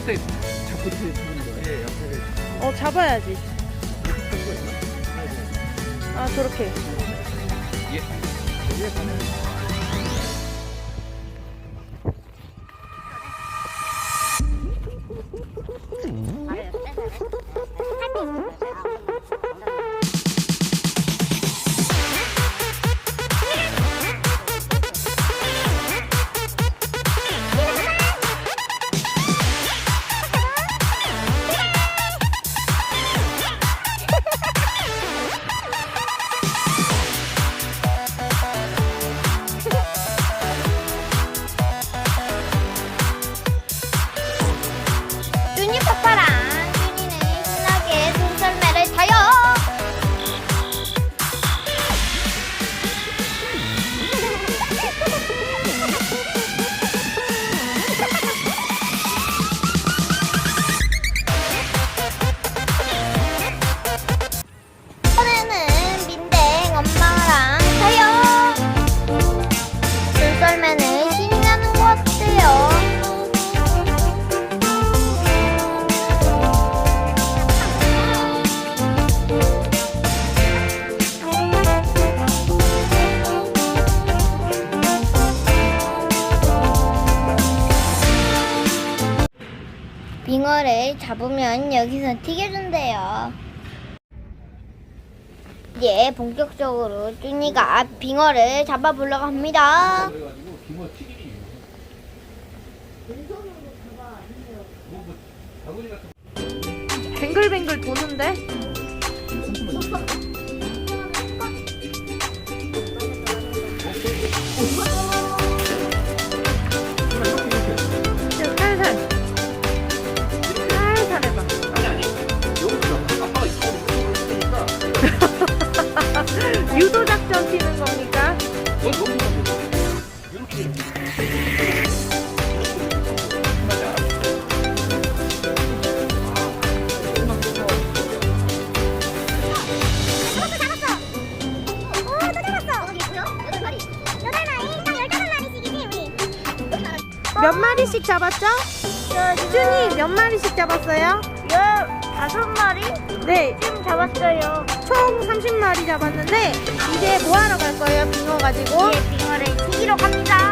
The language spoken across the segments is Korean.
옆에 잡고 이렇게 잡는 거예요? 예, 옆에. 어 잡아야지. 아 저렇게. 예. 예, 잡으면 여기서 튀겨준대요. 이제 본격적으로 쭈니가 빙어를 잡아보려고 합니다. 뱅글뱅글 도는데? 몇 마리씩 잡았죠? 쭈니 몇 마리씩 잡았어요? 열 다섯 마리 네, 지금 잡았어요. 총 30마리 잡았는데 이제 뭐 하러 갈 거예요? 빙어 가지고? 이제 빙어를 튀기러 갑니다.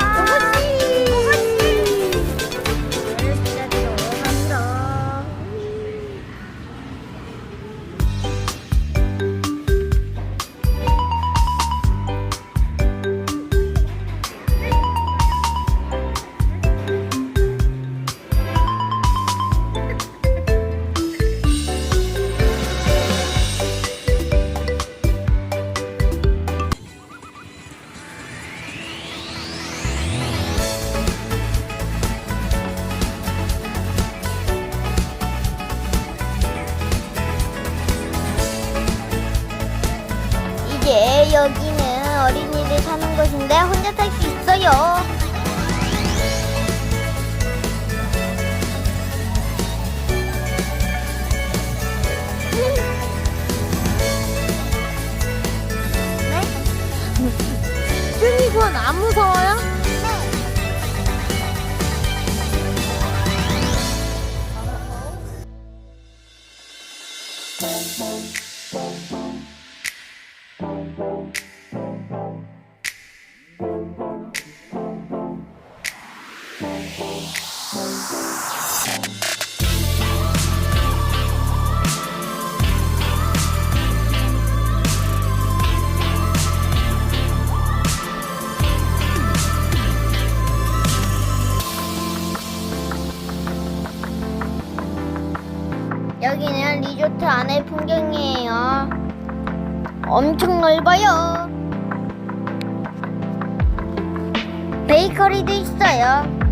여기는 어린이들 사는 곳인데 혼자 탈 수 있어요. 쭈니 그건 안 무서워요? 리조트 안의 풍경이에요. 엄청 넓어요. 베이커리도 있어요.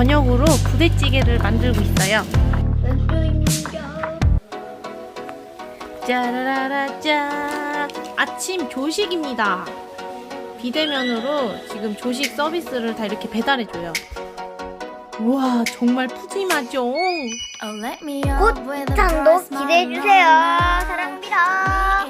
저녁으로 부대찌개를 만들고 있어요. 짜라라짜 아침 조식입니다. 비대면으로 지금 조식 서비스를 다 이렇게 배달해줘요. 우와 정말 푸짐하죠? 꽃장도 기대해주세요. 사랑합니다.